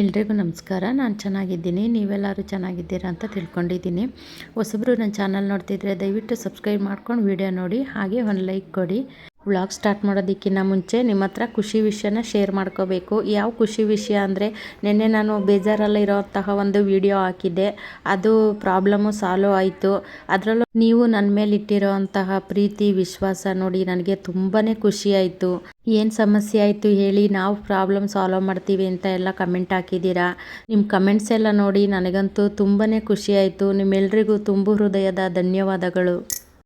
ಎಲ್ರಿಗೂ ನಮಸ್ಕಾರ. ನಾನು ಚೆನ್ನಾಗಿದ್ದೀನಿ. ನೀವೆಲ್ಲರೂ ಚೆನ್ನಾಗಿದ್ದೀರಾ ಅಂತ ತಿಳ್ಕೊಂಡಿದ್ದೀನಿ. ಹೊಸಬ್ರು ನನ್ನ ಚಾನಲ್ ನೋಡ್ತಿದ್ರೆ ದಯವಿಟ್ಟು ಸಬ್ಸ್ಕ್ರೈಬ್ ಮಾಡ್ಕೊಂಡು ವಿಡಿಯೋ ನೋಡಿ. ಹಾಗೆ ಒಂದು ಲೈಕ್ ಕೊಡಿ. ವ್ಲಾಗ್ ಸ್ಟಾರ್ಟ್ ಮಾಡೋದಕ್ಕಿಂತ ಮುಂಚೆ ನಿಮ್ಮ ಹತ್ರ ಖುಷಿ ವಿಷಯನ ಶೇರ್ ಮಾಡ್ಕೋಬೇಕು. ಯಾವ ಖುಷಿ ವಿಷಯ ಅಂದರೆ ನಿನ್ನೆ ನಾನು ಬೇಜಾರಲ್ಲಿರೋಂತಹ ಒಂದು ವಿಡಿಯೋ ಹಾಕಿದ್ದೆ. ಅದು ಪ್ರಾಬ್ಲಮ್ಮು ಸಾಲ್ವ್ ಆಯಿತು. ಅದರಲ್ಲೂ ನೀವು ನನ್ನ ಮೇಲೆ ಇಟ್ಟಿರೋಂತಹ ಪ್ರೀತಿ, ವಿಶ್ವಾಸ ನೋಡಿ ನನಗೆ ತುಂಬಾ ಖುಷಿ ಆಯಿತು. ಏನು ಸಮಸ್ಯೆ ಆಯಿತು ಹೇಳಿ ನಾವು ಪ್ರಾಬ್ಲಮ್ ಸಾಲ್ವ್ ಮಾಡ್ತೀವಿ ಅಂತ ಎಲ್ಲ ಕಮೆಂಟ್ ಹಾಕಿದ್ದೀರಾ? ನಿಮ್ಮ ಕಮೆಂಟ್ಸ್ ಎಲ್ಲ ನೋಡಿ ನನಗಂತೂ ತುಂಬಾ ಖುಷಿ ಆಯಿತು. ನಿಮ್ಮೆಲ್ಲರಿಗೂ ತುಂಬು ಹೃದಯದ ಧನ್ಯವಾದಗಳು.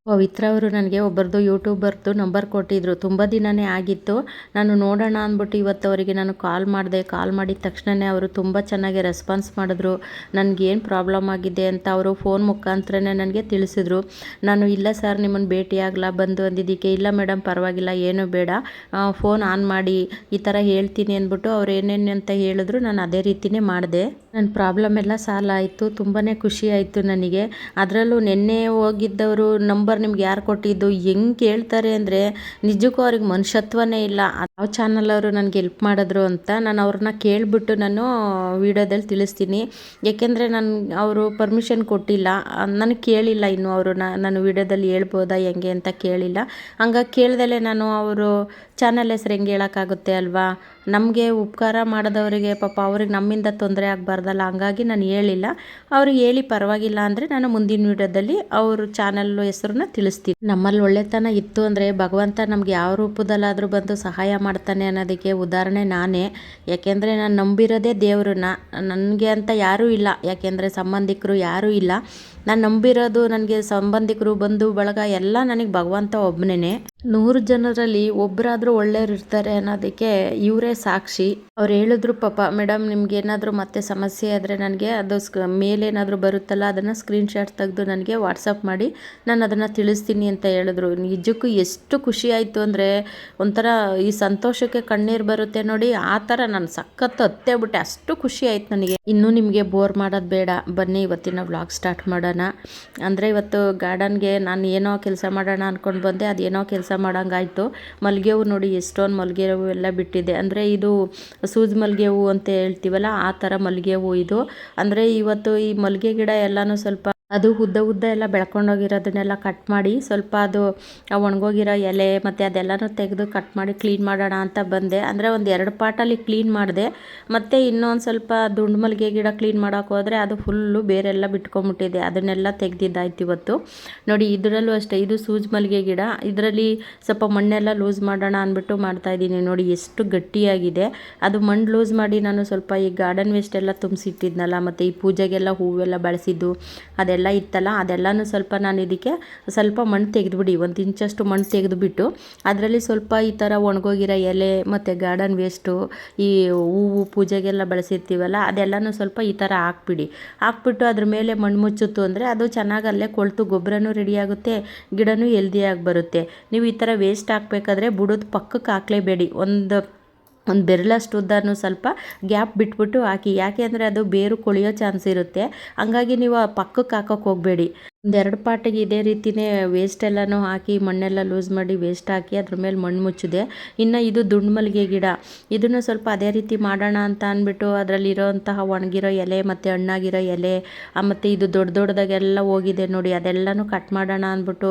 ಪವಿತ್ರ ಅವರು ನನಗೆ ಒಬ್ಬರದು ಯೂಟ್ಯೂಬರ್ದು ನಂಬರ್ ಕೊಟ್ಟಿದ್ದರು ತುಂಬ ದಿನವೇ ಆಗಿತ್ತು. ನಾನು ನೋಡೋಣ ಅಂದ್ಬಿಟ್ಟು ಇವತ್ತು ಅವರಿಗೆ ನಾನು ಕಾಲ್ ಮಾಡಿದೆ. ಕಾಲ್ ಮಾಡಿದ ತಕ್ಷಣವೇ ಅವರು ತುಂಬ ಚೆನ್ನಾಗಿ ರೆಸ್ಪಾನ್ಸ್ ಮಾಡಿದ್ರು. ನನಗೇನು ಪ್ರಾಬ್ಲಮ್ ಆಗಿದೆ ಅಂತ ಅವರು ಫೋನ್ ಮುಖಾಂತರನೇ ನನಗೆ ತಿಳಿಸಿದ್ರು. ನಾನು, ಇಲ್ಲ ಸರ್ ನಿಮ್ಮನ್ನು ಆಗಲ್ಲ ಬಂದು ಅಂದಿದ್ದಕ್ಕೆ. ಇಲ್ಲ ಮೇಡಮ್ ಪರವಾಗಿಲ್ಲ, ಏನೂ ಬೇಡ. ಫೋನ್ ಆನ್ ಮಾಡಿ, ಈ ಥರ ಹೇಳ್ತೀನಿ ಅಂದ್ಬಿಟ್ಟು ಅವ್ರು ಏನೇನು ಅಂತ ಹೇಳಿದ್ರು ನಾನು ಅದೇ ರೀತಿಯೇ ಮಾಡಿದೆ. ನನ್ನ ಪ್ರಾಬ್ಲಮ್ ಎಲ್ಲ ಸಾಲ ಆಯಿತು. ತುಂಬಾ ಖುಷಿ ಆಯಿತು ನನಗೆ. ಅದರಲ್ಲೂ ನಿನ್ನೆ ಹೋಗಿದ್ದವರು ನಂಬರ್ ನಿಮ್ಗೆ ಯಾರು ಕೊಟ್ಟಿದ್ದು, ಹೆಂಗೆ ಕೇಳ್ತಾರೆ ಅಂದರೆ ನಿಜಕ್ಕೂ ಅವ್ರಿಗೆ ಮನುಷ್ಯತ್ವನೇ ಇಲ್ಲ. ಯಾವ ಚಾನಲ್ ಅವರು ನನಗೆ ಹೆಲ್ಪ್ ಮಾಡಿದ್ರು ಅಂತ ನಾನು ಅವ್ರನ್ನ ಕೇಳಿಬಿಟ್ಟು ನಾನು ವಿಡಿಯೋದಲ್ಲಿ ತಿಳಿಸ್ತೀನಿ. ಏಕೆಂದರೆ ನಾನು, ಅವರು ಪರ್ಮಿಷನ್ ಕೊಟ್ಟಿಲ್ಲ. ನನಗೆ ಕೇಳಿಲ್ಲ ಇನ್ನು ಅವರು ನಾನು ವೀಡಿಯೋದಲ್ಲಿ ಹೇಳ್ಬೋದಾ, ಹೆಂಗೆ ಅಂತ ಕೇಳಿಲ್ಲ. ಹಂಗಾಗಿ ಕೇಳ್ದಲೆ ನಾನು ಅವರು ಚಾನಲ್ ಹೆಸ್ರು ಹೆಂಗೆ ಹೇಳೋಕ್ಕಾಗುತ್ತೆ ಅಲ್ವಾ? ನಮಗೆ ಉಪಕಾರ ಮಾಡಿದವರಿಗೆ ಪಾಪ ಅವ್ರಿಗೆ ನಮ್ಮಿಂದ ತೊಂದರೆ ಆಗಬಾರ್ದಲ್ಲ, ಹಂಗಾಗಿ ನಾನು ಹೇಳಿಲ್ಲ. ಅವ್ರಿಗೆ ಹೇಳಿ ಪರವಾಗಿಲ್ಲ ಅಂದರೆ ನಾನು ಮುಂದಿನ ವೀಡಿಯೋದಲ್ಲಿ ಅವ್ರ ಚಾನಲ್ ಹೆಸರನ್ನ ತಿಳಿಸ್ತೀನಿ. ನಮ್ಮಲ್ಲಿ ಒಳ್ಳೆತನ ಇತ್ತು ಅಂದರೆ ಭಗವಂತ ನಮ್ಗೆ ಯಾವ ರೂಪದಲ್ಲಾದರೂ ಬಂದು ಸಹಾಯ ಮಾಡ್ತಾನೆ ಅನ್ನೋದಕ್ಕೆ ಉದಾಹರಣೆ ನಾನೇ. ಯಾಕೆಂದರೆ ನಾನು ನಂಬಿರೋದೇ ದೇವ್ರನ್ನ. ನನಗೆ ಅಂತ ಯಾರೂ ಇಲ್ಲ. ಯಾಕೆಂದರೆ ಸಂಬಂಧಿಕರು ಯಾರೂ ಇಲ್ಲ. ನಾನು ನಂಬಿರೋದು, ನನಗೆ ಸಂಬಂಧಿಕರು, ಬಂಧು, ಬಳಗ ಎಲ್ಲ ನನಗೆ ಭಗವಂತ ಒಬ್ಬನೇ ನೂರು ಜನರಲ್ಲಿ ಒಬ್ಬರಾದರೂ ಒಳ್ಳೆಯವ್ರು ಇರ್ತಾರೆ ಅನ್ನೋದಕ್ಕೆ ಇವರೇ ಸಾಕ್ಷಿ. ಅವ್ರು ಹೇಳಿದ್ರು, ಪಾಪ ಮೇಡಮ್ ನಿಮ್ಗೆ ಏನಾದರೂ ಮತ್ತೆ ಸಮಸ್ಯೆ ಆದರೆ ನನಗೆ ಅದು ಸ್ಕ್ ಮೇಲೇನಾದರೂ ಬರುತ್ತಲ್ಲ, ಅದನ್ನು ಸ್ಕ್ರೀನ್ಶಾಟ್ ತೆಗೆದು ನನಗೆ ವಾಟ್ಸಪ್ ಮಾಡಿ, ನಾನು ಅದನ್ನು ತಿಳಿಸ್ತೀನಿ ಅಂತ ಹೇಳಿದ್ರು. ನಿಜಕ್ಕೂ ಎಷ್ಟು ಖುಷಿ ಆಯಿತು ಅಂದರೆ ಒಂಥರ ಈ ಸಂತೋಷಕ್ಕೆ ಕಣ್ಣೀರು ಬರುತ್ತೆ ನೋಡಿ, ಆ ಥರ ನಾನು ಸಖತ್ತು ಹತ್ತೇ ಬಿಟ್ಟೆ. ಅಷ್ಟು ಖುಷಿ ಆಯ್ತು ನನಗೆ. ಇನ್ನೂ ನಿಮಗೆ ಬೋರ್ ಮಾಡೋದು ಬೇಡ. ಬನ್ನಿ, ಇವತ್ತಿನ ವ್ಲಾಗ್ ಸ್ಟಾರ್ಟ್ ಮಾಡೋಣ. ಅಂದರೆ ಇವತ್ತು ಗಾರ್ಡನ್ಗೆ ನಾನು ಏನೋ ಕೆಲಸ ಮಾಡೋಣ ಅಂದ್ಕೊಂಡು ಬಂದೆ ಅದೇನೋ ಕೆಲಸ ಮಾಡೋಂಗಾಯ್ತು. ಮಲ್ಲಿಗೆ ಹೂವು ನೋಡಿ ಎಷ್ಟೊಂದು ಮಲ್ಲಿಗೆ ಹೂವು ಎಲ್ಲ ಬಿಟ್ಟಿದೆ. ಅಂದರೆ ಇದು ಸೂಜ್ ಮಲ್ಲಿಗೆ ಹೂವು ಅಂತ ಹೇಳ್ತೀವಲ್ಲ, ಆ ಥರ ಮಲ್ಲಿಗೆ ಹೂವು ಇದು. ಅಂದರೆ ಇವತ್ತು ಈ ಮಲ್ಲಿಗೆ ಗಿಡ ಎಲ್ಲನೂ ಸ್ವಲ್ಪ ಅದು ಉದ್ದ ಉದ್ದ ಎಲ್ಲ ಬೆಳ್ಕೊಂಡೋಗಿರೋದನ್ನೆಲ್ಲ ಕಟ್ ಮಾಡಿ ಸ್ವಲ್ಪ ಅದು ಒಣಗೋಗಿರೋ ಎಲೆ ಮತ್ತು ಅದೆಲ್ಲನೂ ತೆಗೆದು ಕಟ್ ಮಾಡಿ ಕ್ಲೀನ್ ಮಾಡೋಣ ಅಂತ ಬಂದೆ. ಅಂದರೆ ಒಂದು ಎರಡು ಪಾಟಲ್ಲಿ ಕ್ಲೀನ್ ಮಾಡಿದೆ. ಮತ್ತು ಇನ್ನೊಂದು ಸ್ವಲ್ಪ ದುಂಡು ಮಲ್ಲಿಗೆ ಗಿಡ ಕ್ಲೀನ್ ಮಾಡೋಕೆ ಹೋದರೆ ಅದು ಫುಲ್ಲು ಬೇರೆಲ್ಲ ಬಿಟ್ಕೊಂಬಿಟ್ಟಿದೆ. ಅದನ್ನೆಲ್ಲ ತೆಗೆದಿದ್ದಾಯ್ತು ಇವತ್ತು. ನೋಡಿ, ಇದರಲ್ಲೂ ಅಷ್ಟೇ. ಇದು ಸೂಜ್ ಮಲ್ಲಿಗೆ ಗಿಡ. ಇದರಲ್ಲಿ ಸ್ವಲ್ಪ ಮಣ್ಣೆಲ್ಲ ಲೂಸ್ ಮಾಡೋಣ ಅಂದ್ಬಿಟ್ಟು ಮಾಡ್ತಾಯಿದ್ದೀನಿ ನೋಡಿ, ಎಷ್ಟು ಗಟ್ಟಿಯಾಗಿದೆ. ಅದು ಮಣ್ಣು ಲೂಸ್ ಮಾಡಿ ನಾನು ಸ್ವಲ್ಪ ಈ ಗಾರ್ಡನ್ ವೇಸ್ಟ್ ಎಲ್ಲ ತುಂಬಿಸಿಟ್ಟಿದ್ನಲ್ಲ, ಮತ್ತು ಈ ಪೂಜೆಗೆಲ್ಲ ಹೂವೆಲ್ಲ ಬಳಸಿದ್ದು, ಅದೆಲ್ಲ ಎಲ್ಲ ಇತ್ತಲ್ಲ, ಅದೆಲ್ಲನೂ ಸ್ವಲ್ಪ ನಾನು ಇದಕ್ಕೆ ಸ್ವಲ್ಪ ಮಣ್ಣು ತೆಗೆದುಬಿಡಿ, ಒಂದು ಇಂಚಷ್ಟು ಮಣ್ಣು ತೆಗೆದುಬಿಟ್ಟು. ಅದರಲ್ಲಿ ಸ್ವಲ್ಪ ಈ ಥರ ಒಣಗೋಗಿರೋ ಎಲೆ ಮತ್ತು ಗಾರ್ಡನ್ ವೇಸ್ಟು, ಈ ಹೂವು ಪೂಜೆಗೆಲ್ಲ ಬಳಸಿರ್ತೀವಲ್ಲ, ಅದೆಲ್ಲನೂ ಸ್ವಲ್ಪ ಈ ಥರ ಹಾಕ್ಬಿಡಿ. ಹಾಕ್ಬಿಟ್ಟು ಅದ್ರ ಮೇಲೆ ಮಣ್ಣು ಮುಚ್ಚುತ್ತು ಅಂದರೆ ಅದು ಚೆನ್ನಾಗಿ ಅಲ್ಲೇ ಕೊಳ್ತು, ಗೊಬ್ಬರನೂ ರೆಡಿಯಾಗುತ್ತೆ ಗಿಡನೂ ಹೆಲ್ದಿಯಾಗಿ ಬರುತ್ತೆ. ನೀವು ಈ ಥರ ವೇಸ್ಟ್ ಹಾಕ್ಬೇಕಾದ್ರೆ ಬುಡದ ಪಕ್ಕಕ್ಕೆ ಹಾಕಲೇಬೇಡಿ. ಒಂದು ಒಂದು ಬೆರಳಷ್ಟು ಉದ್ದನೂ ಸ್ವಲ್ಪ ಗ್ಯಾಪ್ ಬಿಟ್ಬಿಟ್ಟು ಹಾಕಿ. ಯಾಕೆ ಅಂದರೆ ಅದು ಬೇರು ಕೊಳೆಯೋ ಚಾನ್ಸ್ ಇರುತ್ತೆ. ಹಂಗಾಗಿ ನೀವು ಪಕ್ಕಕ್ಕೆ ಹಾಕೋಕೆ ಹೋಗಬೇಡಿ. ಒಂದೆರಡು ಪಾಟಿಗೆ ಇದೇ ರೀತಿಯೇ ವೇಸ್ಟ್ ಎಲ್ಲನೂ ಹಾಕಿ, ಮಣ್ಣೆಲ್ಲ ಲೂಸ್ ಮಾಡಿ ವೇಸ್ಟ್ ಹಾಕಿ ಅದ್ರ ಮೇಲೆ ಮಣ್ಣು ಮುಚ್ಚಿದೆ. ಇನ್ನು ಇದು ದುಂಡು ಮಲ್ಲಿಗೆ ಗಿಡ. ಇದನ್ನು ಸ್ವಲ್ಪ ಅದೇ ರೀತಿ ಮಾಡೋಣ ಅಂತ ಅಂದ್ಬಿಟ್ಟು ಅದರಲ್ಲಿರೋಂತಹ ಒಣಗಿರೋ ಎಲೆ ಮತ್ತು ಹಣ್ಣಾಗಿರೋ ಎಲೆ ಮತ್ತು ಇದು ದೊಡ್ಡ ದೊಡ್ಡದಾಗೆಲ್ಲ ಹೋಗಿದೆ ನೋಡಿ, ಅದೆಲ್ಲನೂ ಕಟ್ ಮಾಡೋಣ ಅಂದ್ಬಿಟ್ಟು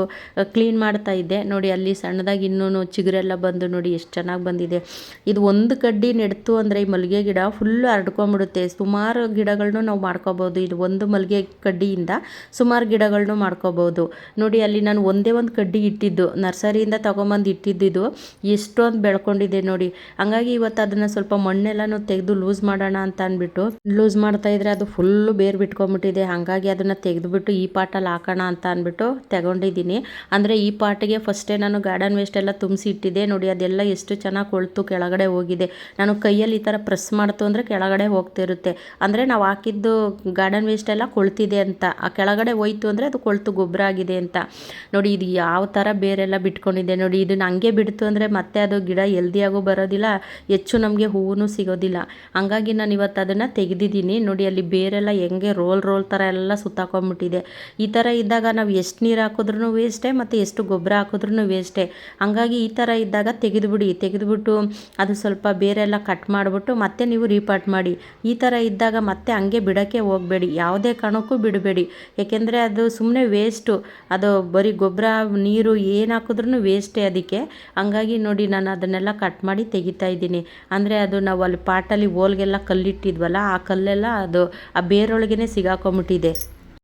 ಕ್ಲೀನ್ ಮಾಡ್ತಾ ಇದ್ದೆ. ನೋಡಿ, ಅಲ್ಲಿ ಸಣ್ಣದಾಗಿ ಇನ್ನೂ ಚಿಗುರೆಲ್ಲ ಬಂದು ನೋಡಿ ಎಷ್ಟು ಚೆನ್ನಾಗಿ ಬಂದಿದೆ. ಇದು ಒಂದು ಕಡ್ಡಿ ನೆಡ್ತು ಅಂದರೆ ಈ ಮಲ್ಲಿಗೆ ಗಿಡ ಫುಲ್ಲು ಹರಡ್ಕೊಂಬಿಡುತ್ತೆ. ಸುಮಾರು ಗಿಡಗಳನ್ನೂ ನಾವು ಮಾಡ್ಕೋಬೋದು. ಇದು ಒಂದು ಮಲ್ಲಿಗೆ ಕಡ್ಡಿಯಿಂದ ಸುಮಾರು ಗಿಡಗಳು ಮಾಡ್ಕೋಬೋದು. ನೋಡಿ, ಅಲ್ಲಿ ನಾನು ಒಂದೇ ಒಂದು ಕಡ್ಡಿ ಇಟ್ಟಿದ್ದು, ನರ್ಸರಿಯಿಂದ ತೊಗೊಂಬಂದು ಇಟ್ಟಿದ್ದಿದ್ದು ಎಷ್ಟೊಂದು ಬೆಳ್ಕೊಂಡಿದೆ ನೋಡಿ. ಹಂಗಾಗಿ ಇವತ್ತು ಅದನ್ನು ಸ್ವಲ್ಪ ಮಣ್ಣೆಲ್ಲನೂ ತೆಗೆದು ಲೂಸ್ ಮಾಡೋಣ ಅಂತ ಅಂದ್ಬಿಟ್ಟು, ಲೂಸ್ ಮಾಡ್ತಾ ಇದ್ರೆ ಅದು ಫುಲ್ಲು ಬೇರು ಬಿಟ್ಕೊಂಬಿಟ್ಟಿದೆ. ಹಾಗಾಗಿ ಅದನ್ನು ತೆಗೆದುಬಿಟ್ಟು ಈ ಪಾಟಲ್ಲಿ ಹಾಕೋಣ ಅಂತ ಅಂದ್ಬಿಟ್ಟು ತಗೊಂಡಿದ್ದೀನಿ. ಅಂದರೆ ಈ ಪಾಟಿಗೆ ಫಸ್ಟೇ ನಾನು ಗಾರ್ಡನ್ ವೇಸ್ಟ್ ಎಲ್ಲ ತುಂಬಿಸಿ ಇಟ್ಟಿದ್ದೆ. ನೋಡಿ, ಅದೆಲ್ಲ ಎಷ್ಟು ಚೆನ್ನಾಗಿ ಕೊಳ್ತು ಕೆಳಗಡೆ ಹೋಗಿದೆ. ನಾನು ಕೈಯಲ್ಲಿ ಈ ಥರ ಪ್ರೆಸ್ ಮಾಡ್ತು ಅಂದರೆ ಕೆಳಗಡೆ ಹೋಗ್ತಿರುತ್ತೆ. ಅಂದರೆ ನಾವು ಹಾಕಿದ್ದು ಗಾರ್ಡನ್ ವೇಸ್ಟ್ ಎಲ್ಲ ಕೊಳ್ತಿದೆ ಅಂತ. ಆ ಕೆಳಗಡೆ ಹೋಯ್ತು ಅಂದರೆ ಅದು ಕೊಳ್ತು ಗೊಬ್ಬರ ಆಗಿದೆ ಅಂತ. ನೋಡಿ, ಇದು ಯಾವ ಥರ ಬೇರೆಲ್ಲ ಬಿಟ್ಕೊಂಡಿದೆ ನೋಡಿ, ಇದನ್ನ ಹಂಗೆ ಬಿಡ್ತು ಅಂದರೆ ಮತ್ತೆ ಅದು ಗಿಡ ಎಲ್ದಿಯಾಗೂ ಬರೋದಿಲ್ಲ, ಹೆಚ್ಚು ನಮಗೆ ಹೂವು ಸಿಗೋದಿಲ್ಲ. ಹಂಗಾಗಿ ನಾನು ಇವತ್ತು ಅದನ್ನು ತೆಗೆದಿದ್ದೀನಿ. ನೋಡಿ, ಅಲ್ಲಿ ಬೇರೆಲ್ಲ ಹೆಂಗೆ ರೋಲ್ ರೋಲ್ ಥರ ಎಲ್ಲ ಸುತ್ತಾಕೊಂಡ್ಬಿಟ್ಟಿದೆ ಈ ಥರ ಇದ್ದಾಗ ನಾವು ಎಷ್ಟು ನೀರು ಹಾಕಿದ್ರೂ ವೇಸ್ಟೇ, ಮತ್ತು ಎಷ್ಟು ಗೊಬ್ಬರ ಹಾಕಿದ್ರೂ ವೇಸ್ಟೇ. ಹಂಗಾಗಿ ಈ ಥರ ಇದ್ದಾಗ ತೆಗೆದುಬಿಡಿ, ತೆಗೆದುಬಿಟ್ಟು ಅದು ಸ್ವಲ್ಪ ಬೇರೆಲ್ಲ ಕಟ್ ಮಾಡಿಬಿಟ್ಟು ಮತ್ತೆ ನೀವು ರೀಪಾರ್ಟ್ ಮಾಡಿ. ಈ ಥರ ಇದ್ದಾಗ ಮತ್ತೆ ಹಂಗೆ ಬಿಡೋಕ್ಕೆ ಹೋಗಬೇಡಿ. ಯಾವುದೇ ಕಾರಣಕ್ಕೂ ಬಿಡಬೇಡಿ. ಏಕೆಂದರೆ ಅದು ಸುಮ್ಮನೆ ವೇಸ್ಟು ಅದು ಬರೀ ಗೊಬ್ಬರ, ನೀರು ಏನು ಹಾಕಿದ್ರೂ ವೇಸ್ಟೇ ಅದಕ್ಕೆ. ಹಂಗಾಗಿ ನೋಡಿ ನಾನು ಅದನ್ನೆಲ್ಲ ಕಟ್ ಮಾಡಿ ತೆಗಿತಾ ಇದ್ದೀನಿ. ಅಂದರೆ ಅದು ನಾವು ಅಲ್ಲಿ ಪಾಟಲ್ಲಿ ಹೋಲ್ಗೆಲ್ಲ ಕಲ್ಲಿಟ್ಟಿದ್ವಲ್ಲ, ಆ ಕಲ್ಲೆಲ್ಲ ಅದು, ಆ ಬೇರೊಳಗೇ ಸಿಗಾಕೊಂಬಿಟ್ಟಿದೆ.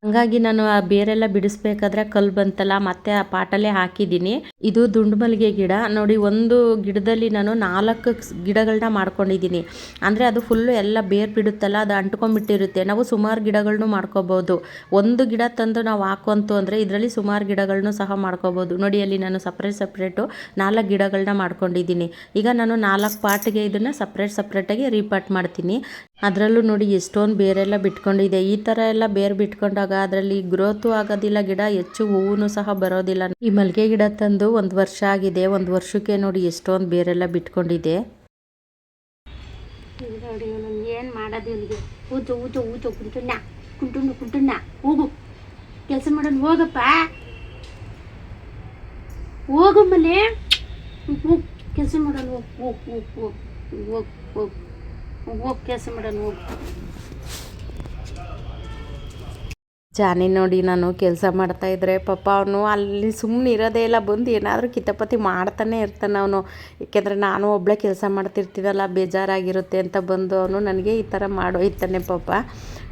ಹಂಗಾಗಿ ನಾನು ಆ ಬೇರೆಲ್ಲ ಬಿಡಿಸ್ಬೇಕಾದ್ರೆ ಕಲ್ಲು ಬಂತಲ್ಲ, ಮತ್ತೆ ಆ ಪಾಟಲ್ಲೇ ಹಾಕಿದ್ದೀನಿ. ಇದು ದುಂಡು ಮಲ್ಲಿಗೆ ಗಿಡ. ನೋಡಿ, ಒಂದು ಗಿಡದಲ್ಲಿ ನಾನು ನಾಲ್ಕು ಗಿಡಗಳನ್ನ ಮಾಡ್ಕೊಂಡಿದ್ದೀನಿ. ಅಂದರೆ ಅದು ಫುಲ್ಲು ಎಲ್ಲ ಬೇರ್ ಬಿಡುತ್ತಲ್ಲ, ಅದು ಅಂಟ್ಕೊಂಡ್ಬಿಟ್ಟಿರುತ್ತೆ. ನಾವು ಸುಮಾರು ಗಿಡಗಳನ್ನೂ ಮಾಡ್ಕೋಬೋದು. ಒಂದು ಗಿಡ ತಂದು ನಾವು ಹಾಕುವಂತು ಅಂದರೆ ಇದರಲ್ಲಿ ಸುಮಾರು ಗಿಡಗಳನ್ನೂ ಸಹ ಮಾಡ್ಕೋಬೋದು. ನೋಡಿ, ಅಲ್ಲಿ ನಾನು ಸಪ್ರೇಟ್ ಸಪ್ರೇಟು ನಾಲ್ಕು ಗಿಡಗಳನ್ನ ಮಾಡ್ಕೊಂಡಿದ್ದೀನಿ. ಈಗ ನಾನು ನಾಲ್ಕು ಪಾಟ್ಗೆ ಇದನ್ನು ಸಪ್ರೇಟ್ ಸಪ್ರೇಟಾಗಿ ರೀಪಾಟ್ ಮಾಡ್ತೀನಿ. ಅದರಲ್ಲೂ ನೋಡಿ ಎಷ್ಟೊಂದು ಬೇರೆಲ್ಲ ಬಿಟ್ಕೊಂಡಿದೆ. ಈ ಥರ ಎಲ್ಲ ಬೇರು ಬಿಟ್ಕೊಂಡಾಗ ಅದರಲ್ಲಿ ಗ್ರೋತು ಆಗೋದಿಲ್ಲ, ಗಿಡ ಹೆಚ್ಚು ಹೂವು ಸಹ ಬರೋದಿಲ್ಲ. ಈ ಮಲ್ಲಿಗೆ ಗಿಡ ತಂದು ಒಂದು ವರ್ಷ ಆಗಿದೆ. ಒಂದು ವರ್ಷಕ್ಕೆ ನೋಡಿ ಎಷ್ಟೊಂದು ಬೇರೆಲ್ಲ ಬಿಟ್ಕೊಂಡಿದೆ. ಏನು ಹೋಗು. ಕೆಲಸ ಮಾಡೋಣ ಹೋಗಪ್ಪ. ಹೋಗು ಕೆಲಸ ಮಾಡೋಣ ಹೋಗ್, ಹೋಗು ಹೋಗು ಹೋಗು ಹೋಗು. ಹೋಗು ಕೆಲಸ ಮಾಡೋಣ, ಹೋಗಿ. ಜಾನಿ ನೋಡಿ ನಾನು ಕೆಲಸ ಮಾಡ್ತಾ ಇದ್ರೆ ಪಾಪ ಅವನು ಅಲ್ಲಿ ಸುಮ್ಮನೆ ಇರೋದೇ ಇಲ್ಲ, ಬಂದು ಏನಾದರೂ ಕಿತಾಪತಿ ಮಾಡ್ತಾನೆ ಇರ್ತಾನೆ ಅವನು. ಏಕೆಂದರೆ ನಾನು ಒಬ್ಬಳೇ ಕೆಲಸ ಮಾಡ್ತಿರ್ತೀನಲ್ಲ, ಬೇಜಾರಾಗಿರುತ್ತೆ ಅಂತ ಬಂದು ಅವನು ನನಗೆ ಈ ಥರ ಮಾಡೋಯ್ತಾನೆ ಪಾಪ.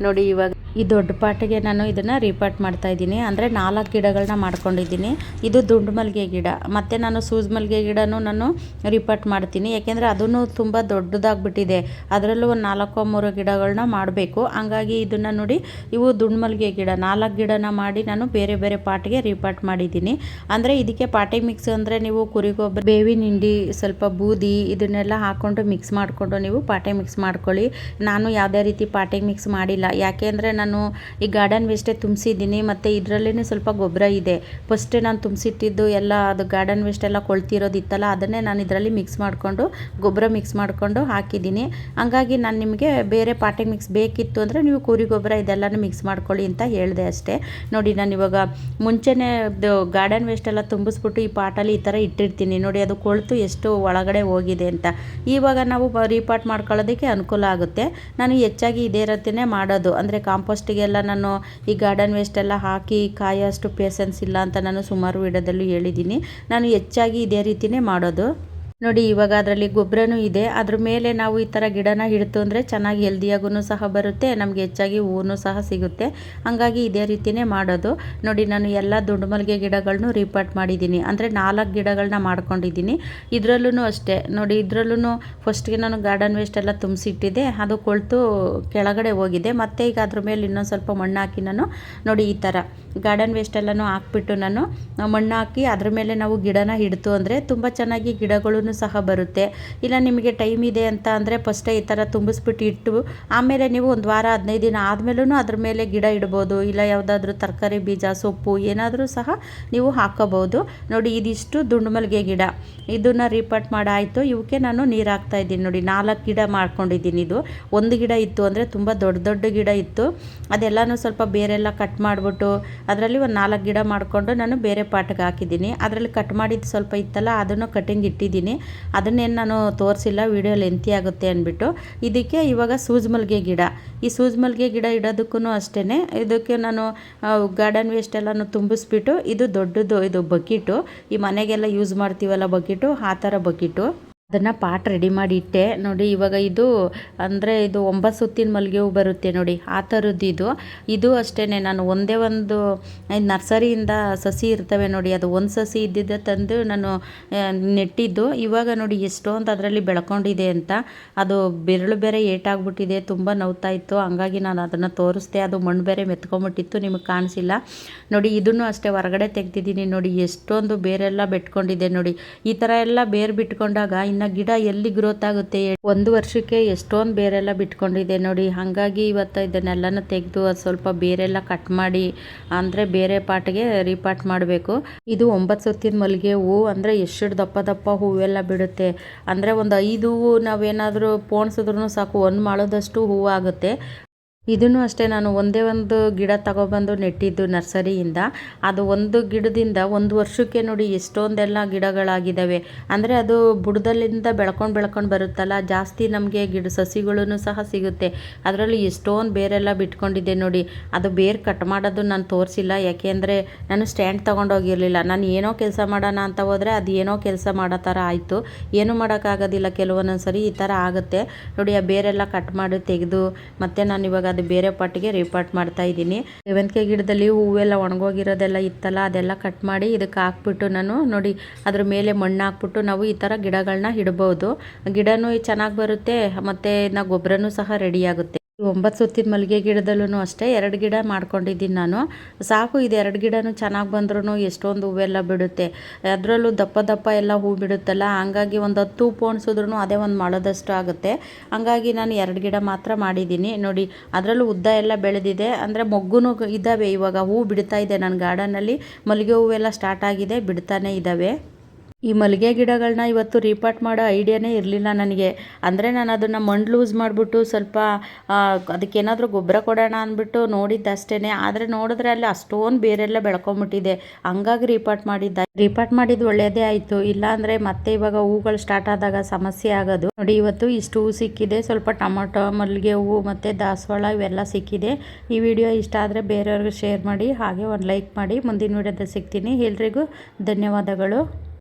ನೋಡಿ ಇವಾಗ ಈ ದೊಡ್ಡ ಪಾಟಿಗೆ ನಾನು ಇದನ್ನು ರೀಪಾಟ್ ಮಾಡ್ತಾ ಇದ್ದೀನಿ. ಅಂದರೆ ನಾಲ್ಕು ಗಿಡಗಳನ್ನ ಮಾಡ್ಕೊಂಡಿದ್ದೀನಿ. ಇದು ದುಂಡು ಮಲ್ಲಿಗೆ ಗಿಡ. ಮತ್ತು ನಾನು ಸೂಜ್ ಮಲ್ಲಿಗೆ ಗಿಡನೂ ನಾನು ರೀಪಾಟ್ ಮಾಡ್ತೀನಿ. ಯಾಕೆಂದರೆ ಅದೂ ತುಂಬ ದೊಡ್ಡದಾಗ್ಬಿಟ್ಟಿದೆ. ಅದರಲ್ಲೂ ಒಂದು ನಾಲ್ಕು ಮೂರು ಗಿಡಗಳನ್ನ ಮಾಡಬೇಕು. ಹಂಗಾಗಿ ಇದನ್ನು ನೋಡಿ ಇವು ದುಂಡು ಮಲ್ಲಿಗೆ ಗಿಡ. ನಾಲ್ಕು ಗಿಡನ ಮಾಡಿ ನಾನು ಬೇರೆ ಬೇರೆ ಪಾಟಿಗೆ ರೀಪಾಟ್ ಮಾಡಿದ್ದೀನಿ. ಅಂದರೆ ಇದಕ್ಕೆ ಪಾಟಿ ಮಿಕ್ಸ್ ಅಂದರೆ ನೀವು ಕುರಿ ಗೊಬ್ಬರ ಬೇವಿನ ಹಿಂಡಿ, ಸ್ವಲ್ಪ ಬೂದಿ ಇದನ್ನೆಲ್ಲ ಹಾಕ್ಕೊಂಡು ಮಿಕ್ಸ್ ಮಾಡಿಕೊಂಡು ನೀವು ಪಾಟಿ ಮಿಕ್ಸ್ ಮಾಡ್ಕೊಳ್ಳಿ. ನಾನು ಯಾವುದೇ ರೀತಿ ಪಾಟಿ ಮಿಕ್ಸ್ ಮಾಡಿಲ್ಲ. ಯಾಕೆ ಅಂದರೆ ನಾನು ಈ ಗಾರ್ಡನ್ ವೇಸ್ಟೇ ತುಂಬಿಸಿದ್ದೀನಿ, ಮತ್ತು ಇದರಲ್ಲೇ ಸ್ವಲ್ಪ ಗೊಬ್ಬರ ಇದೆ. ಫಸ್ಟೇ ನಾನು ತುಂಬಿಸಿಟ್ಟಿದ್ದು ಎಲ್ಲ ಅದು ಗಾರ್ಡನ್ ವೇಸ್ಟ್ ಎಲ್ಲ ಕೊಳ್ತಿರೋದಿತ್ತಲ್ಲ, ಅದನ್ನೇ ನಾನು ಇದರಲ್ಲಿ ಮಿಕ್ಸ್ ಮಾಡಿಕೊಂಡು, ಗೊಬ್ಬರ ಮಿಕ್ಸ್ ಮಾಡಿಕೊಂಡು ಹಾಕಿದ್ದೀನಿ. ಹಂಗಾಗಿ ನಾನು ನಿಮಗೆ ಬೇರೆ ಪಾಟಿ ಮಿಕ್ಸ್ ಬೇಕಿತ್ತು ಅಂದರೆ ನೀವು ಕುರಿ ಗೊಬ್ಬರ ಇದೆಲ್ಲನೂ ಮಿಕ್ಸ್ ಮಾಡ್ಕೊಳ್ಳಿ ಅಂತ ಹೇಳಿದೆ ಅಷ್ಟೇ. ನೋಡಿ, ನಾನು ಇವಾಗ ಮುಂಚೆನೇ ಗಾರ್ಡನ್ ವೇಸ್ಟ್ ಎಲ್ಲ ತುಂಬಿಸ್ಬಿಟ್ಟು ಈ ಪಾಟಲ್ಲಿ ಈ ಥರ ಇಟ್ಟಿರ್ತೀನಿ. ನೋಡಿ, ಅದು ಕೊಳ್ತು ಎಷ್ಟು ಒಳಗಡೆ ಹೋಗಿದೆ ಅಂತ. ಇವಾಗ ನಾವು ರೀಪಾಟ್ ಮಾಡ್ಕೊಳ್ಳೋದಕ್ಕೆ ಅನುಕೂಲ ಆಗುತ್ತೆ. ನಾನು ಹೆಚ್ಚಾಗಿ ಇದೇ ರೀತಿಯೇ ಮಾಡೋದು. ಅಂದರೆ ಕಾಂಪೋಸ್ಟಿಗೆಲ್ಲ ನಾನು ಈ ಗಾರ್ಡನ್ ವೇಸ್ಟ್ ಎಲ್ಲ ಹಾಕಿ ಕಾಯೋಷ್ಟು ಪೇಷನ್ಸ್ ಇಲ್ಲ ಅಂತ ನಾನು ಸುಮಾರು ವಿಡಿಯೋದಲ್ಲೂ ಹೇಳಿದ್ದೀನಿ. ನಾನು ಹೆಚ್ಚಾಗಿ ಇದೇ ರೀತಿಯೇ ಮಾಡೋದು. ನೋಡಿ, ಇವಾಗ ಅದರಲ್ಲಿ ಗೊಬ್ಬರನೂ ಇದೆ. ಅದ್ರ ಮೇಲೆ ನಾವು ಈ ಥರ ಗಿಡನ ಹಿಡಿತು ಅಂದರೆ ಚೆನ್ನಾಗಿ ಹೆಲ್ದಿಯಾಗೂ ಸಹ ಬರುತ್ತೆ, ನಮಗೆ ಹೆಚ್ಚಾಗಿ ಹೂವು ಸಹ ಸಿಗುತ್ತೆ. ಹಾಗಾಗಿ ಇದೇ ರೀತಿಯೇ ಮಾಡೋದು. ನೋಡಿ, ನಾನು ಎಲ್ಲ ದುಂಡು ಮಲ್ಲಿಗೆ ಗಿಡಗಳನ್ನು ರೀಪಾರ್ಟ್ ಮಾಡಿದ್ದೀನಿ. ಅಂದರೆ ನಾಲ್ಕು ಗಿಡಗಳನ್ನ ಮಾಡ್ಕೊಂಡಿದ್ದೀನಿ. ಇದರಲ್ಲೂ ಅಷ್ಟೇ. ನೋಡಿ ಇದರಲ್ಲೂ ಫಸ್ಟ್ಗೆ ನಾನು ಗಾರ್ಡನ್ ವೇಸ್ಟ್ ಎಲ್ಲ ತುಂಬಿಸಿಟ್ಟಿದ್ದೆ. ಅದು ಕೊಳ್ತು ಕೆಳಗಡೆ ಹೋಗಿದೆ. ಮತ್ತು ಈಗ ಅದ್ರ ಮೇಲೆ ಇನ್ನೊಂದು ಸ್ವಲ್ಪ ಮಣ್ಣು ಹಾಕಿ ನಾನು ನೋಡಿ, ಈ ಥರ ಗಾರ್ಡನ್ ವೇಸ್ಟ್ ಎಲ್ಲನೂ ಹಾಕ್ಬಿಟ್ಟು ನಾನು ಮಣ್ಣು ಹಾಕಿ ಅದ್ರ ಮೇಲೆ ನಾವು ಗಿಡನ ಹಿಡಿತು ಅಂದರೆ ತುಂಬ ಚೆನ್ನಾಗಿ ಸಹ ಬರುತ್ತೆ. ಇಲ್ಲ, ನಿಮಗೆ ಟೈಮ್ ಇದೆ ಅಂತ ಅಂದರೆ ಫಸ್ಟೇ ಈ ಥರ ತುಂಬಿಸ್ಬಿಟ್ಟು ಇಟ್ಟು, ಆಮೇಲೆ ನೀವು ಒಂದು ವಾರ, ಹದಿನೈದು ದಿನ ಆದಮೇಲೂ ಅದ್ರ ಮೇಲೆ ಗಿಡ ಇಡ್ಬೋದು, ಇಲ್ಲ ಯಾವುದಾದ್ರೂ ತರಕಾರಿ, ಬೀಜ, ಸೊಪ್ಪು ಏನಾದರೂ ಸಹ ನೀವು ಹಾಕೋಬೋದು ನೋಡಿ, ಇದಿಷ್ಟು ದುಂಡು ಮಲ್ಲಿಗೆ ಗಿಡ. ಇದನ್ನು ಮಾಡಿ ಮಾಡಾಯಿತು. ಇವಕ್ಕೆ ನಾನು ನೀರು ಹಾಕ್ತಾ ಇದ್ದೀನಿ. ನೋಡಿ, ನಾಲ್ಕು ಗಿಡ ಮಾಡ್ಕೊಂಡಿದ್ದೀನಿ ಇದು. ಒಂದು ಗಿಡ ಇತ್ತು ಅಂದರೆ ತುಂಬ ದೊಡ್ಡ ದೊಡ್ಡ ಗಿಡ ಇತ್ತು. ಅದೆಲ್ಲನೂ ಸ್ವಲ್ಪ ಬೇರೆಲ್ಲ ಕಟ್ ಮಾಡಿಬಿಟ್ಟು, ಅದರಲ್ಲಿ ಒಂದು ನಾಲ್ಕು ಗಿಡ ಮಾಡಿಕೊಂಡು ನಾನು ಬೇರೆ ಪಾಟ್ಗೆ ಹಾಕಿದ್ದೀನಿ. ಅದರಲ್ಲಿ ಕಟ್ ಮಾಡಿದ್ದು ಸ್ವಲ್ಪ ಇತ್ತಲ್ಲ, ಅದನ್ನು ಕಟಿಂಗ್ ಇಟ್ಟಿದ್ದೀನಿ. ಅದನ್ನೇನು ನಾನು ತೋರಿಸಿಲ್ಲ ವಿಡಿಯೋ ಲೆಂತಿ ಆಗುತ್ತೆ ಅಂದ್ಬಿಟ್ಟು. ಇದಕ್ಕೆ ಇವಾಗ ಸೂಜ್ಮಲ್ಗೆ ಗಿಡ. ಈ ಸೂಜ್ಮಲ್ಗೆ ಗಿಡ ಇಡೋದಕ್ಕೂ ಅಷ್ಟೇ ಇದಕ್ಕೆ ನಾನು ಗಾರ್ಡನ್ ವೇಸ್ಟ್ ಎಲ್ಲನೂ ತುಂಬಿಸ್ಬಿಟ್ಟು, ಇದು ದೊಡ್ಡದು, ಇದು ಬಕೆಟು. ಈ ಮನೆಗೆಲ್ಲ ಯೂಸ್ ಮಾಡ್ತೀವಲ್ಲ ಬಕೆಟು, ಆ ಥರ ಬಕೀಟು. ಅದನ್ನು ಪಾಟ್ ರೆಡಿ ಮಾಡಿ ಇಟ್ಟೆ. ನೋಡಿ, ಇವಾಗ ಇದು, ಅಂದರೆ ಇದು ಒಂಬತ್ತು ಸುತ್ತಿನ ಮಲ್ಲಿಗೆ ಹೂ ಬರುತ್ತೆ ನೋಡಿ, ಆ ಥರದ್ದು ಇದು. ಇದು ಅಷ್ಟೇ ನಾನು ಒಂದೇ ಒಂದು ನರ್ಸರಿಯಿಂದ ಸಸಿ ಇರ್ತವೆ ನೋಡಿ, ಅದು ಒಂದು ಸಸಿ ಇದ್ದಿದ್ದ ತಂದು ನಾನು ನೆಟ್ಟಿದ್ದು. ಇವಾಗ ನೋಡಿ ಎಷ್ಟೊಂದು ಅದರಲ್ಲಿ ಬೆಳ್ಕೊಂಡಿದೆ ಅಂತ. ಅದು ಬೆರಳು ಬೇರೆ ಏಟಾಗ್ಬಿಟ್ಟಿದೆ, ತುಂಬ ನೋವ್ತಾ ಇತ್ತು ಹಂಗಾಗಿ ನಾನು ಅದನ್ನು ತೋರಿಸ್ದೆ. ಅದು ಮಣ್ಣು ಬೇರೆ ಮೆತ್ಕೊಂಬಿಟ್ಟಿತ್ತು, ನಿಮಗೆ ಕಾಣಿಸಿಲ್ಲ. ನೋಡಿ, ಇದನ್ನು ಅಷ್ಟೇ ಹೊರಗಡೆ ತೆಗ್ದಿದ್ದೀನಿ ನೋಡಿ, ಎಷ್ಟೊಂದು ಬೇರೆಲ್ಲ ಬೆಟ್ಕೊಂಡಿದೆ ನೋಡಿ. ಈ ಥರ ಎಲ್ಲ ಬೇರು ಬಿಟ್ಕೊಂಡಾಗ ಇನ್ನು ಇನ್ನು ಗಿಡ ಎಲ್ಲಿ ಗ್ರೋತ್ ಆಗುತ್ತೆ? ಒಂದು ವರ್ಷಕ್ಕೆ ಎಷ್ಟೊಂದು ಬೇರೆಲ್ಲ ಬಿಟ್ಕೊಂಡಿದೆ ನೋಡಿ. ಹಾಗಾಗಿ ಇವತ್ತು ಇದನ್ನೆಲ್ಲನೂ ತೆಗೆದು ಸ್ವಲ್ಪ ಬೇರೆಲ್ಲ ಕಟ್ ಮಾಡಿ, ಅಂದರೆ ಬೇರೆ ಪಾಟ್ಗೆ ರೀಪಾಟ್ ಮಾಡಬೇಕು. ಇದು ಒಂಬತ್ತು ಸುತ್ತಿನ ಮಲ್ಲಿಗೆ ಹೂವು ಅಂದರೆ ಎಷ್ಟು ದಪ್ಪ ದಪ್ಪ ಹೂವೆಲ್ಲ ಬಿಡುತ್ತೆ. ಅಂದರೆ ಒಂದು ಐದು ಹೂವು ನಾವೇನಾದರೂ ಪೋಣಿಸಿದ್ರು ಸಾಕು, ಒಂದು ಮಾಡೋದಷ್ಟು ಹೂವು ಆಗುತ್ತೆ ಇದನ್ನು ಅಷ್ಟೇ ನಾನು ಒಂದೇ ಒಂದು ಗಿಡ ತಗೊಬಂದು ನೆಟ್ಟಿದ್ದು ನರ್ಸರಿಯಿಂದ. ಅದು ಒಂದು ಗಿಡದಿಂದ ಒಂದು ವರ್ಷಕ್ಕೆ ನೋಡಿ ಎಷ್ಟೊಂದೆಲ್ಲ ಗಿಡಗಳಾಗಿದ್ದಾವೆ. ಅಂದರೆ ಅದು ಬುಡದಲ್ಲಿಂದ ಬೆಳ್ಕೊಂಡು ಬೆಳ್ಕೊಂಡು ಬರುತ್ತಲ್ಲ, ಜಾಸ್ತಿ ನಮಗೆ ಗಿಡ ಸಸಿಗಳೂ ಸಹ ಸಿಗುತ್ತೆ. ಅದರಲ್ಲಿ ಎಷ್ಟೊಂದು ಬೇರೆಲ್ಲ ಬಿಟ್ಕೊಂಡಿದ್ದೆ ನೋಡಿ. ಅದು ಬೇರು ಕಟ್ ಮಾಡೋದು ನಾನು ತೋರಿಸಿಲ್ಲ. ಯಾಕೆಂದರೆ ನಾನು ಸ್ಟ್ಯಾಂಡ್ ತೊಗೊಂಡೋಗಿರಲಿಲ್ಲ ನಾನು ಏನೋ ಕೆಲಸ ಮಾಡೋಣ ಅಂತ ಹೋದರೆ ಅದು ಏನೋ ಕೆಲಸ ಮಾಡೋ ಥರ ಆಯಿತು. ಏನೂ ಮಾಡೋಕ್ಕಾಗೋದಿಲ್ಲ. ಕೆಲವೊಂದೊಂದು ಸರಿ ಈ ಥರ ಆಗುತ್ತೆ. ನೋಡಿ, ಆ ಬೇರೆಲ್ಲ ಕಟ್ ಮಾಡಿ ತೆಗೆದು ಮತ್ತು ನಾನು ಇವಾಗ ಅದು ಬೇರೆ ಪಾಟಿಗೆ ರೀಪಾಟ್ ಮಾಡ್ತಾ ಇದ್ದೀನಿ. ಸೇವಂತಿಗೆ ಗಿಡದಲ್ಲಿ ಹೂವೆಲ್ಲ ಒಣಗೋಗಿರೋದೆಲ್ಲ ಇತ್ತಲ್ಲ, ಅದೆಲ್ಲ ಕಟ್ ಮಾಡಿ ಇದಕ್ಕೆ ಹಾಕ್ಬಿಟ್ಟು ನಾನು ನೋಡಿ, ಅದ್ರ ಮೇಲೆ ಮಣ್ಣು ಹಾಕ್ಬಿಟ್ಟು ನಾವು ಈ ಥರ ಗಿಡಗಳನ್ನ ಇಡ್ಬೋದು. ಗಿಡನೂ ಚೆನ್ನಾಗಿ ಬರುತ್ತೆ, ಮತ್ತು ನಾ ಗೊಬ್ಬರನೂ ಸಹ ರೆಡಿ ಆಗುತ್ತೆ. ಈ ಒಂಬತ್ತು ಸುತ್ತಿನ ಮಲ್ಲಿಗೆ ಗಿಡದಲ್ಲೂ ಅಷ್ಟೇ ಎರಡು ಗಿಡ ಮಾಡ್ಕೊಂಡಿದ್ದೀನಿ ನಾನು. ಸಾಕು ಇದು ಎರಡು ಗಿಡನೂ ಚೆನ್ನಾಗಿ ಬಂದ್ರೂ ಎಷ್ಟೊಂದು ಹೂವೆಲ್ಲ ಬಿಡುತ್ತೆ. ಅದರಲ್ಲೂ ದಪ್ಪ ದಪ್ಪ ಎಲ್ಲ ಹೂ ಬಿಡುತ್ತಲ್ಲ, ಹಂಗಾಗಿ ಒಂದು ಹತ್ತು ಹೂ ಅದೇ ಒಂದು ಮಾಡೋದಷ್ಟು ಆಗುತ್ತೆ. ಹಂಗಾಗಿ ನಾನು ಎರಡು ಗಿಡ ಮಾತ್ರ ಮಾಡಿದ್ದೀನಿ. ನೋಡಿ, ಅದರಲ್ಲೂ ಉದ್ದ ಎಲ್ಲ ಬೆಳೆದಿದೆ. ಅಂದರೆ ಮೊಗ್ಗುನೂ ಇದ್ದಾವೆ ಇವಾಗ. ಹೂ ಬಿಡ್ತಾ ಇದೆ ನನ್ನ ಗಾರ್ಡನಲ್ಲಿ ಮಲ್ಲಿಗೆ ಹೂವೆಲ್ಲ ಸ್ಟಾರ್ಟ್ ಆಗಿದೆ, ಬಿಡ್ತಾನೆ ಇದ್ದಾವೆ ಈ ಮಲ್ಲಿಗೆ ಗಿಡಗಳನ್ನ ಇವತ್ತು ರೀಪಾಟ್ ಮಾಡೋ ಐಡಿಯಾನೇ ಇರಲಿಲ್ಲ ನನಗೆ. ಅಂದರೆ ನಾನು ಅದನ್ನು ಮಣ್ಣು ಲೂಸ್ ಮಾಡಿಬಿಟ್ಟು ಸ್ವಲ್ಪ ಅದಕ್ಕೇನಾದರೂ ಗೊಬ್ಬರ ಕೊಡೋಣ ಅಂದ್ಬಿಟ್ಟು ನೋಡಿದ್ದಷ್ಟೇ ಆದರೆ ನೋಡಿದ್ರೆ ಅಲ್ಲಿ ಅಷ್ಟೊಂದು ಬೇರೆಲ್ಲ ಬೆಳ್ಕೊಂಬಿಟ್ಟಿದೆ. ಹಂಗಾಗಿ ರೀಪಾಟ್ ಮಾಡಿದ್ದ. ರೀಪಾಟ್ ಮಾಡಿದ್ದು ಒಳ್ಳೆಯದೇ ಆಯಿತು. ಇಲ್ಲಾಂದರೆ ಮತ್ತೆ ಇವಾಗ ಹೂಗಳು ಸ್ಟಾರ್ಟ್ ಆದಾಗ ಸಮಸ್ಯೆ ಆಗೋದು. ನೋಡಿ, ಇವತ್ತು ಇಷ್ಟು ಹೂ ಸಿಕ್ಕಿದೆ. ಸ್ವಲ್ಪ ಟೊಮೊಟೊ, ಮಲ್ಲಿಗೆ ಹೂವು ಮತ್ತು ದಾಸವಾಳ ಇವೆಲ್ಲ ಸಿಕ್ಕಿದೆ. ಈ ವಿಡಿಯೋ ಇಷ್ಟ ಆದರೆ ಬೇರೆಯವ್ರಿಗೆ ಶೇರ್ ಮಾಡಿ, ಹಾಗೆ ಒಂದು ಲೈಕ್ ಮಾಡಿ. ಮುಂದಿನ ವಿಡಿಯೋದಲ್ಲಿ ಸಿಗ್ತೀನಿ. ಎಲ್ರಿಗೂ ಧನ್ಯವಾದಗಳು.